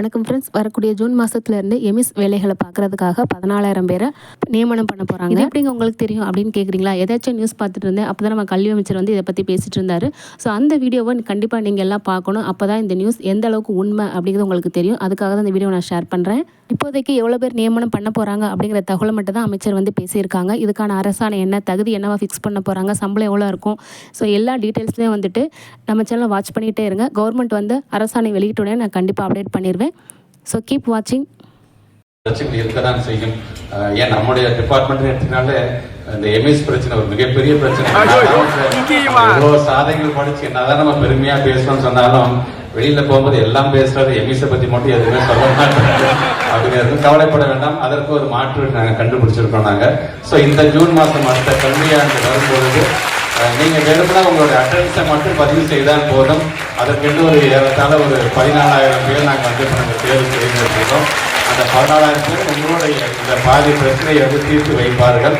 வணக்கம் ஃப்ரெண்ட்ஸ் வரக்கூடிய ஜூன் மாதத்துலேருந்து எமிஸ் வேலைகளை பார்க்குறதுக்காக பதினாலாயிரம் பேரை நியமனம் பண்ண போகிறாங்க இது எப்படிங்க உங்களுக்கு தெரியும் அப்படின்னு கேட்குறீங்களா ஏதாச்சும் நியூஸ் பார்த்துட்டு இருந்தேன். அப்போ தான் நம்ம கல்வி அமைச்சர் வந்து இதை பற்றி பேசிட்டு இருந்தார். ஸோ அந்த வீடியோவை கண்டிப்பாக நீங்கள் எல்லாம் பார்க்கணும். அப்போ தான் இந்த நியூஸ் எந்த அளவுக்கு உண்மை அப்படிங்கிறது உங்களுக்கு தெரியும். அதுக்காக தான் இந்த வீடியோ நான் ஷேர் பண்ணுறேன் இப்போதைக்கு எவ்வளோ பேர் நியமனம் பண்ண போகிறாங்க அப்படிங்கிற தகவலை மட்டும் தான் அமைச்சர் வந்து பேசியிருக்காங்க. இதுக்கான அரசாணை என்ன தகுதி என்னவா ஃபிக்ஸ் பண்ண போகிறாங்க சம்பளம் எவ்வளோ இருக்கும்? ஸோ எல்லா டீட்டெயில்ஸ்லேயும் வந்துட்டு நம்ம சேனலை வாட்ச் பண்ணிகிட்டே இருங்க. கவர்மெண்ட் வந்து அரசாணை வெளியிட்டோடனே நான் கண்டிப்பாக அப்டேட் பண்ணிடுவேன் ஸோ கீப் வாட்சிங் பிரச்சனை இருக்கதான் செய்யும். அஹ் ஏன் நம்முடைய டிபார்ட்மெண்ட் எடுத்தனால இந்த எம்எஸ் பிரச்சனை ஒரு மிகப்பெரிய பிரச்சனை. சாதனைகள் படிச்சு என்னதான் நம்ம பெருமையா பேசணும்னு சொன்னாலும் வெளியில போகும்போது எல்லாம் பேசுறது எம்எஸ் பத்தி மட்டும் எதுவுமே சொல்ல மாட்டாங்க. அப்படிங்கிறது கவலைப்பட வேண்டாம். அதற்கு ஒரு மாற்று நாங்க கண்டுபிடிச்சிருக்கோம் நாங்க. சோ இந்த ஜூன் மாசம் அடுத்த கல்வியாண்டு வரும்பொழுது நீங்க வெறுமனா உங்களுடைய அட்டன்ஸை மட்டும் பதிவு செய்தால் போதும். அதற்கென்று ஒரு ஏறத்தாழ ஒரு பதினாலாயிரம் பேர் நாங்கள் வந்து இப்போ நாங்கள் தேர்வு செய்திருக்கிறோம் அந்த பதினாலாயிரம் பேர் உங்களுடைய இந்த பாதி பிரச்சனையை வந்து தீர்த்து வைப்பார்கள்.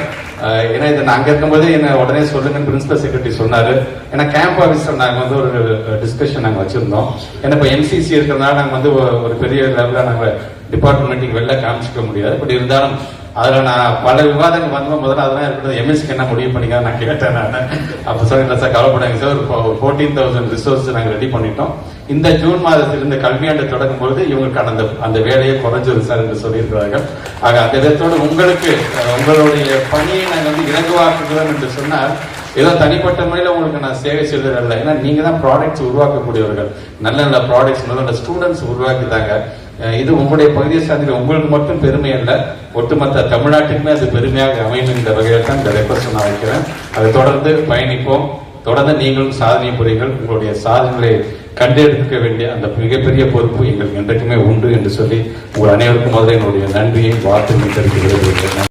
ஏன்னா இதை நான் அங்க இருக்கும்போதே என்னை உடனே சொல்லுங்கன்னு பிரின்சிபல் செக்ரட்டரி சொன்னார். ஏன்னா கேம்ப் ஆஃபீஸர் நாங்கள் வந்து ஒரு டிஸ்கஷன் நாங்கள் வச்சுருந்தோம். ஏன்னா இப்போ என்சிசி இருக்கிறதுனால நாங்கள் வந்து ஒரு பெரிய லெவலில் நாங்கள் டிபார்ட்மெண்ட்டுக்கு வெளில காமிச்சிக்க முடியாது. பட் இருந்தாலும் அதில் நான் பல விவாதங்கள் வந்தோம் முதல்ல அதெல்லாம் இருக்கிறது எம்எஸ்க்கு என்ன முடிவு பண்ணிக்கலாம் நான் கேட்டேன் நான். அப்ப சொன்ன சார் கவலைப்படாங்க சார். ஒரு ஃபோர்டீன் தௌசண்ட் ரிசோர்ஸ் நாங்கள் ரெடி பண்ணிட்டோம். இந்த ஜூன் மாதத்தில் இந்த கல்வியாண்டு தொடங்கும் பொழுது இவங்களுக்கான அந்த அந்த வேலையை குறைஞ்சது சார் என்று சொல்லியிருக்கிறார்கள். ஆக அந்த விதத்தோடு உங்களுக்கு உங்களுடைய பணியை நாங்கள் வந்து இலகுவாக்குகிறோம் என்று சொன்னால் ஏதோ தனிப்பட்ட முறையில் உங்களுக்கு நான் சேவை செய்ததில்லை. ஏன்னா நீங்க தான் ப்ராடக்ட்ஸ் உருவாக்கக்கூடியவர்கள். நல்ல நல்ல ப்ராடக்ட்ஸ் நல்ல ஸ்டூடெண்ட்ஸ் உருவாக்கிட்டாங்க இது உங்களுடைய பகுதியை சார்ந்த உங்களுக்கு மட்டும் பெருமை அல்ல. ஒட்டுமொத்த தமிழ்நாட்டுக்குமே அது பெருமையாக அமையும் என்ற வகையில் தான் இந்த ரெக்வஸ்ட் நான் வைக்கிறேன். அதை தொடர்ந்து பயணிப்போம். தொடர்ந்து நீங்களும் சாதனை புரிகள் உங்களுடைய சாதனைகளை கண்டெடுக்க வேண்டிய அந்த மிகப்பெரிய பொறுப்பு எங்களுக்கு என்றைக்குமே உண்டு என்று சொல்லி உங்கள் அனைவருக்கும் முதல்ல என்னுடைய நன்றியை வாழ்த்து தெரிவித்து